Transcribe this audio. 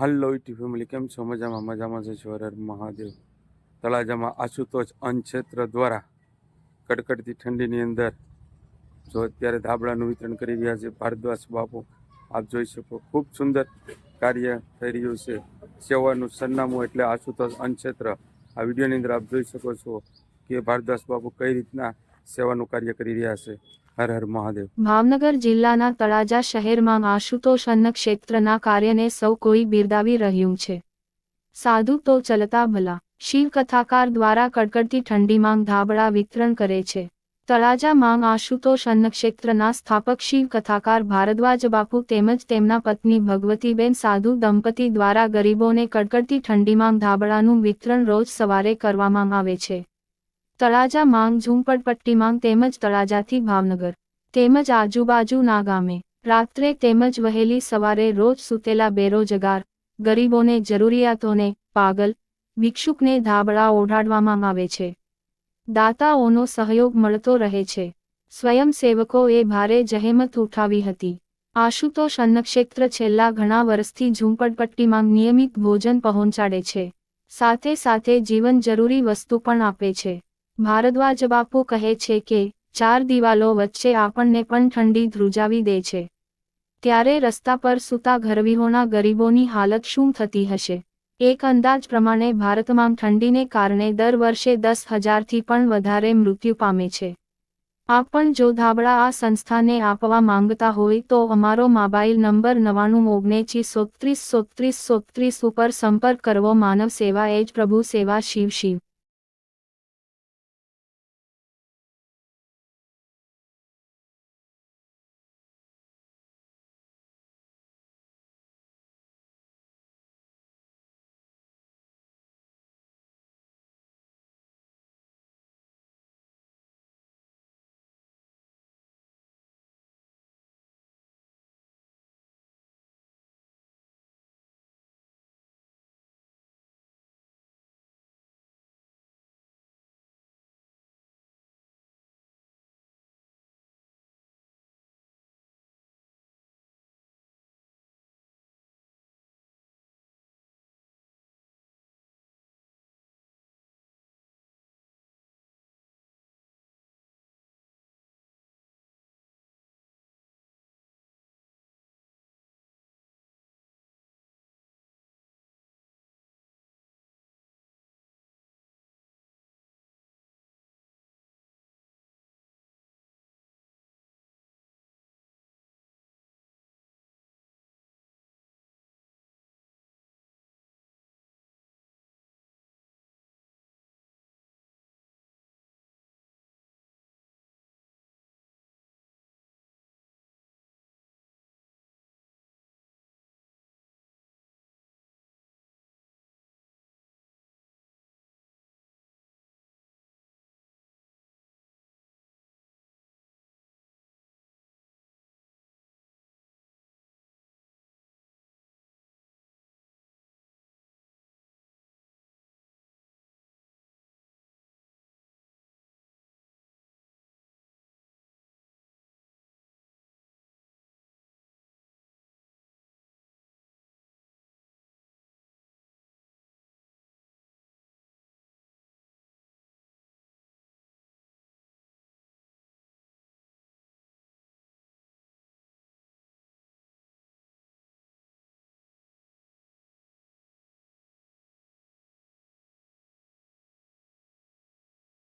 Hello ઇટી family, કેમ છો? મજામાં મજામાં છે. હર મહાદેવ. તળાજામાં આશુતોષ અન્ન દ્વારા કડકડતી ઠંડીની અંદર જો અત્યારે ધાબળાનું વિતરણ કરી રહ્યા છે ભારદ્વાસ બાપુ, આપ જોઈ શકો ખૂબ સુંદર કાર્ય થઈ રહ્યું છે. સેવાનું સરનામું એટલે આશુતોષ અન્ન આ વિડીયોની અંદર આપ જોઈ શકો છો કે ભારદ્વાસ બાપુ કઈ રીતના સેવાનું કાર્ય કરી રહ્યા છે. હર હર મહાદેવ. ભાવનગર જિલ્લાના તળાજા શહેરમાં આશુતોષ અન્ન ક્ષેત્રના કાર્યને સૌ કોઈ બિરદાવી રહ્યું છે. સાધુ તો ચલતા ભલા. શિવ કથાકાર દ્વારા કડકડતી ઠંડીમાં ધાબળા વિતરણ કરે છે. તળાજા માંગ આશુતોષ અન્ન ક્ષેત્રના સ્થાપક શિવ કથાકાર ભારદ્વાજ બાપુ તેમજ તેમના પત્ની ભગવતીબેન સાધુ દંપતી દ્વારા ગરીબોને કડકડતી ઠંડીમાં ધાબળાનું વિતરણ રોજ સવારે કરવામાં આવે છે. તળાજા માંગ ઝૂંપડપટ્ટીમાં તેમજ તળાજાથી ભાવનગર, તેમજ આજુબાજુના ગામે રાત્રે તેમજ વહેલી સવારે રોજ સૂતેલા બેરોજગાર ગરીબોને જરૂરિયાતોને પાગલ, ભિક્ષુકને ધાબળા ઓઢાડવામાં આવે છે. દાતાઓનો સહયોગ મળતો રહે છે. સ્વયંસેવકોએ ભારે જહેમત ઉઠાવી હતી. આશુતોષ અન્નક્ષેત્ર છેલ્લા ઘણા વર્ષથી ઝૂંપડપટ્ટીમાં નિયમિત ભોજન પહોંચાડે છે. સાથે સાથે જીવન જરૂરી વસ્તુ પણ આપે છે. ભારદ્વાજ બાપુ કહે છે કે, ચાર દિવાલો વચ્ચે આપણને પણ ઠંડી ધ્રુજાવી દે છે. ત્યારે રસ્તા પર સૂતા ઘરવીહોના ગરીબોની હાલત શું થતી હશે? એક અંદાજ પ્રમાણે ભારતમાં ઠંડીને કારણે દર વર્ષે દસ હજારથી પણ વધારે મૃત્યુ પામે છે. આપ પણ જો ધાબળા આ સંસ્થાને આપવા માંગતા હોય તો અમારો મોબાઈલ નંબર નવાણું ઓગણેચી સોત્રીસ સોત્રીસ સોત્રીસ ઉપર સંપર્ક કરવો. માનવ સેવા એ જ પ્રભુ સેવા શિવ શિવ.